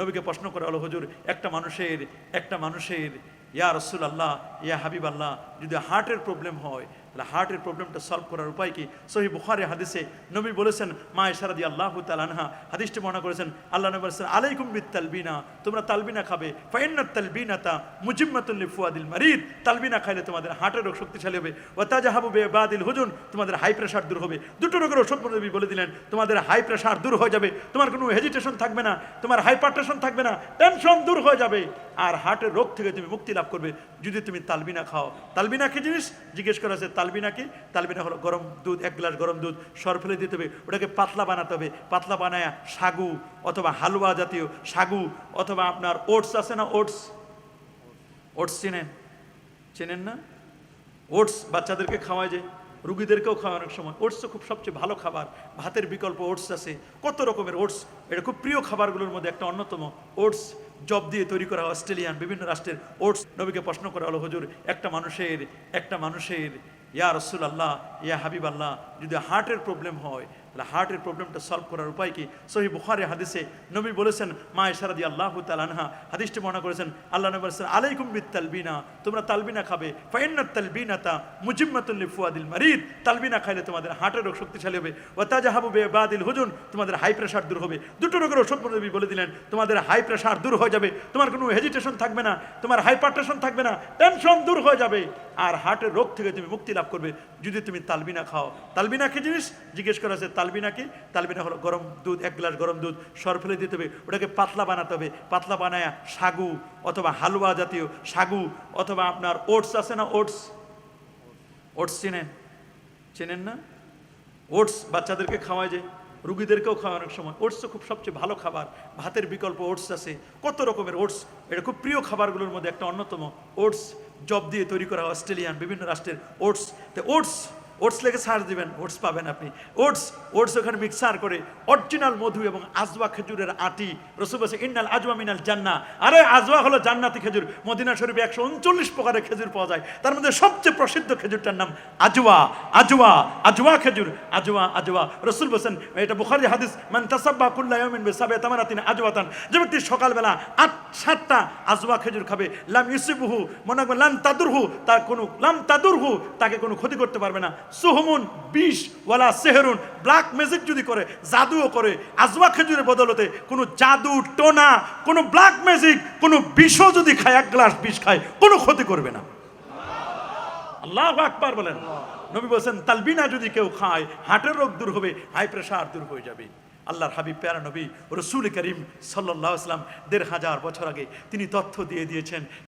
নবীকে প্রশ্ন করা হলো হজুর, একটা মানুষের একটা মানুষের, ইয়া রসুল আল্লাহ ইয়া হাবিব আল্লাহ যদি হার্টের প্রবলেম হয় তাহলে হার্টের প্রবলেমটা সলভ করার উপায় কি? সহি বুখারে হাদিসে নবী বলেছেন, মা ইশারাদি আল্লাহ তালানহা হাদিসটি মনে করেছেন, আল্লাহ নবী বলেছেন, আলাইকুম বিত তালবিনা তোমরা তালবিনা খাবে। ফাইন্নাত তালবিনা তা মুজিম্মাতুল্লি ফুয়াদিল মারিদ। তালবিনা খাইলে তোমাদের হার্টের রোগ শক্তিশালী হবে। ও তাজাহাবু বে বাদিল হুজুন। তোমাদের হাই প্রেশার দূর হবে। দুটো রোগের ওষুধ নবী বলে দিলেন, তোমাদের হাই প্রেশার দূর হয়ে যাবে। তোমার কোনো হেজিটেশন থাকবে না। তোমার হাইপারটেশন থাকবে না। টেনশন দূর হয়ে যাবে। আর হার্টের রোগ থেকে তুমি মুক্তি লাভ করবে যদি তুমি তালবিনা খাও। তালবিনা কি জিনিস? জিজ্ঞেস করা আছে তালবিনা কি তালবিনা হলো গরম দুধ, এক গ্লাস গরম দুধ, সর ফেলে দিতে হবে। ওটাকে পাতলা বানাতে হবে। পাতলা বানায় সাগু অথবা হালুয়া জাতীয় সাগু অথবা আপনার ওটস আছে না ওটস? ওটস চেনেন? চেনেন না? ওটস বাচ্চাদেরকে খাওয়ায় যে, রুগীদেরকেও খাওয়ায় অনেক সময়। ওটস তো খুব সবচেয়ে ভালো খাবার। ভাতের বিকল্প ওটস আছে। কত রকমের ওটস। এটা খুব প্রিয় খাবারগুলোর মধ্যে একটা অন্যতম। ওটস জব দিয়ে তৈরি করা অস্ট্রেলিয়ান, বিভিন্ন রাষ্ট্রের ওটস। নবীকে প্রশ্ন করা হলো, হুজুর, একটা মানুষের একটা মানুষের ইয়া রসুল আল্লাহ ইয়া হাবিব আল্লাহ যদি হার্টের প্রবলেম হয় তাহলে হার্টের প্রবলেমটা সলভ করার উপায় কি? সহি বুখারে হাদিসে নবী বলেছেন, মা ইশারাদি আল্লাহ তালানহা হাদিসটি মনে করেছেন, আল্লাহ নবী বলেছেন, আলাইকুম বিত তালবিনা তোমরা তালবিনা খাবে। ফাইন্নাত তালবিনা তা মুজিম্মাতুল্লি ফুয়াদিল মারিদ। তালবিনা খাইলে তোমাদের হার্টের রোগ শক্তিশালী হবে। ও তাজাহাবু বে বাদিল হুজুন। তোমাদের হাই প্রেশার দূর হবে। দুটো রোগের ওষুধ নবী বলে দিলেন, তোমাদের হাই প্রেশার দূর হয়ে যাবে। তোমার কোনো হেজিটেশন থাকবে না। তোমার হাইপারটেশন থাকবে না। টেনশন দূর হয়ে যাবে। আর হার্টের রোগ থেকে তুমি মুক্তি লাভ করবে যদি তুমি তালবিনা খাও। তালবিনা কি জিনিস? জিজ্ঞেস করা আছে তালবিনা কি তালবিনা হলো গরম দুধ, এক গ্লাস গরম দুধ, সর ফেলে দিতে হবে। ওটাকে পাতলা বানাতে হবে। পাতলা বানায় সাগু অথবা হালুয়া জাতীয় সাগু অথবা আপনার ওটস আছে না ওটস? ওটস চেনেন? চেনেন না? ওটস বাচ্চাদেরকে খাওয়ায় যে, রুগীদেরকেও খাওয়ায় অনেক সময়। ওটস তো খুব সবচেয়ে ভালো খাবার। ভাতের বিকল্প ওটস আছে। কত রকমের ওটস। এটা খুব প্রিয় খাবারগুলোর মধ্যে একটা অন্যতম। ওটস জব দিয়ে তৈরি করা অস্ট্রেলিয়ান, বিভিন্ন রাষ্ট্রের ওটস। তো ওটস ওটস লেগে সার দিবেন ওটস পাবেন আপনি। ওটস ওটস ওখানে মিক্সার করে অরিজিনাল মধু এবং আজওয়া খেজুরের আটি। রসুল আছে ইন্নাল আজওয়া মিনাল জান্না আরে, আজওয়া হলো জান্নাতি খেজুর। মদিনা শরীফে একশো উনচল্লিশ প্রকারের খেজুর পাওয়া যায়। তার মধ্যে সবচেয়ে প্রসিদ্ধ খেজুরটার নাম আজওয়া। আজওয়া আজওয়া খেজুর। Ajwa Ajwa. রসুল বসেন এটা বুখারি হাদিস, মান তাসাব্বা কুল্লা ইয়ামিন বিসাবে তামারাতিন আজওয়াতান। যে ব্যক্তি সকালবেলা আট, সাতটা আজওয়া খেজুর খাবে, লাম ইউসিবহু, মনে রাখবেন, লাম তাদুরহু। তার কোনো, লাম তাদুরহু। তাকে কোনো ক্ষতি করতে পারবে না। সুহমুন, বিষ ওয়ালা সেহরুন ব্ল্যাক ম্যাজিক যদি করে, জাদুও করে, আজওয়া খেজুরের বদলতে কোনো জাদু টোনা, কোনো ব্ল্যাক ম্যাজিক কোনো বিষও যদি খায়, এক গ্লাস বিষ খায়, কোনো ক্ষতি করবে না। আল্লাহ আকবার বলেন। নবী বলছেন, তালবিনা যদি কেউ খায়, হার্টের রোগ দূর হবে হাই প্রেশার দূর হয়ে যাবে। আল্লাহর হাবিব, প্যারা নবী, রসুল করিম সাল্লাহ আসলাম দেড় হাজার বছর আগে তিনি তথ্য দিয়ে দিয়েছেন